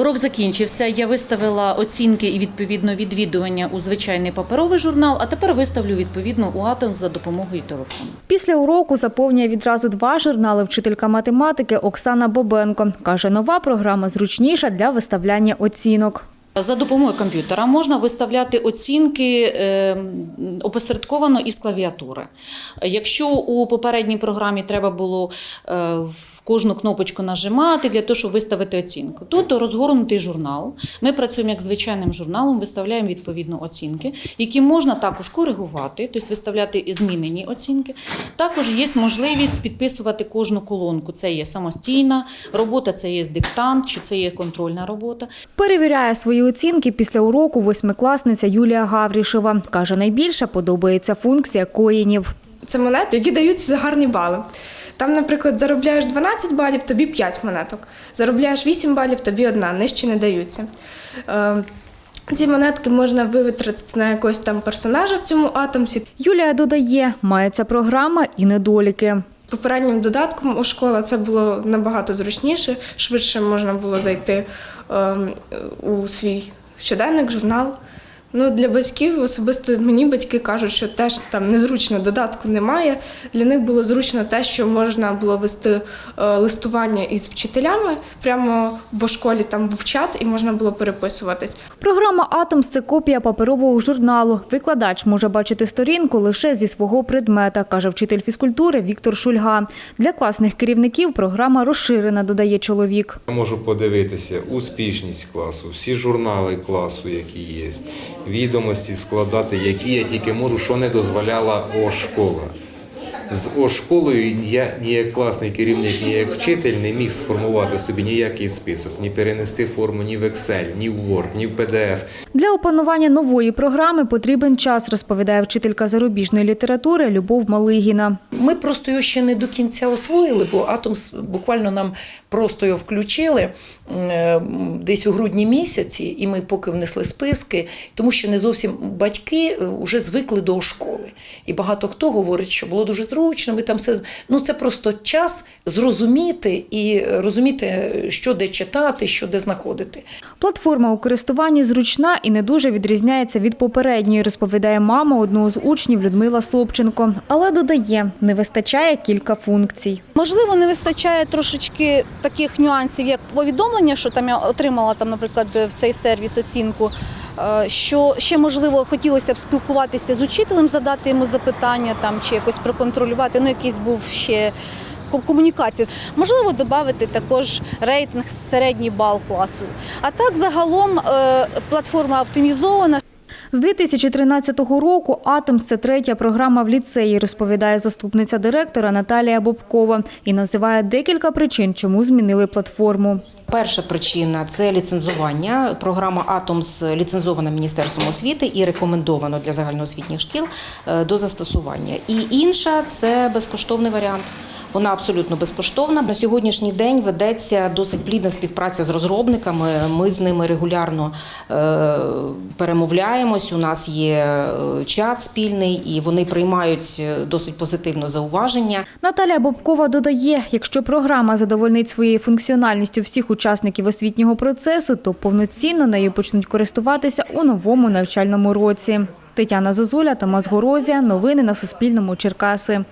Урок закінчився. Я виставила оцінки і відповідно відвідування у звичайний паперовий журнал, а тепер виставлю відповідно у Атом за допомогою телефону. Після уроку заповнює відразу два журнали вчителька математики Оксана Бобенко. Каже, нова програма зручніша для виставляння оцінок. За допомогою комп'ютера можна виставляти оцінки е, опосередковано із клавіатури. Якщо у попередній програмі треба було е, в кожну кнопочку нажимати для того, щоб виставити оцінку, тут розгорнутий журнал. Ми працюємо як звичайним журналом, виставляємо відповідно оцінки, які можна також коригувати, тобто виставляти змінені оцінки. Також є можливість підписувати кожну колонку. Це є самостійна робота, це є диктант чи це є контрольна робота. Перевіряє свої оцінки після уроку восьмикласниця Юлія Гаврішева. Каже, найбільше подобається функція коїнів. Це монети, які даються за гарні бали. Там, наприклад, заробляєш 12 балів, тобі 5 монеток. Заробляєш 8 балів, тобі одна, нижче не даються. Е, ці монетки можна витратити на якогось там персонажа в цьому атомсі. Юлія додає, має ця програма і недоліки. Попереднім додатком у школа це було набагато зручніше, швидше можна було зайти е, у свій щоденник, журнал. Ну, для батьків, особисто мені батьки кажуть, що теж там незручно додатку немає. Для них було зручно те, що можна було вести е, листування із вчителями. Прямо в школі там був чат і можна було переписуватись. Програма «Атомс» – це копія паперового журналу. Викладач може бачити сторінку лише зі свого предмета, каже вчитель фізкультури Віктор Шульга. Для класних керівників програма розширена, додає чоловік. Я можу подивитися успішність класу, всі журнали класу, які є, відомості складати, які я тільки можу, що не дозволяла О-школа. З О-школою я ні як класний керівник, ні як вчитель не міг сформувати собі ніякий список, ні перенести форму ні в Excel, ні в Word, ні в PDF. Опанування нової програми потрібен час, розповідає вчителька зарубіжної літератури Любов Малигіна. Ми просто його ще не до кінця освоїли, бо атом буквально нам просто його включили е, десь у грудні місяці, і ми поки внесли списки, тому що не зовсім батьки вже звикли до школи. І багато хто говорить, що було дуже зручно. Ми там все з- ну це просто час зрозуміти і розуміти, що де читати, що де знаходити. Платформа у користуванні зручна і не дуже відрізняється від попередньої, розповідає мама одного з учнів Людмила Собченко. Але додає, не вистачає кілька функцій. Можливо, не вистачає трошечки таких нюансів, як повідомлення, що там я отримала там, наприклад, в цей сервіс оцінку. Е, Що ще можливо хотілося б спілкуватися з учителем, задати йому запитання там чи якось проконтролювати. Ну, якийсь був ще комунікація. Можливо, додати також рейтинг середній бал класу. А так загалом е, платформа оптимізована. З 2013 року «Атомс» – це третя програма в ліцеї, розповідає заступниця директора Наталія Бобкова і називає декілька причин, чому змінили платформу. Перша причина це ліцензування. Програма Атомс ліцензована Міністерством освіти і рекомендовано для загальноосвітніх шкіл е, до застосування. І інша це безкоштовний варіант. Вона абсолютно безкоштовна. На сьогоднішній день ведеться досить плідна співпраця з розробниками. Ми з ними регулярно е, перемовляємось. У нас є е, чат спільний, і вони приймають е, досить позитивно зауваження. Наталія Бобкова додає, якщо програма задовольнить своєю функціональністю всіх учасників освітнього процесу, то повноцінно нею почнуть користуватися у новому навчальному році. Тетяна Зозуля, Тамас Горозія. Новини на Суспільному. Черкаси.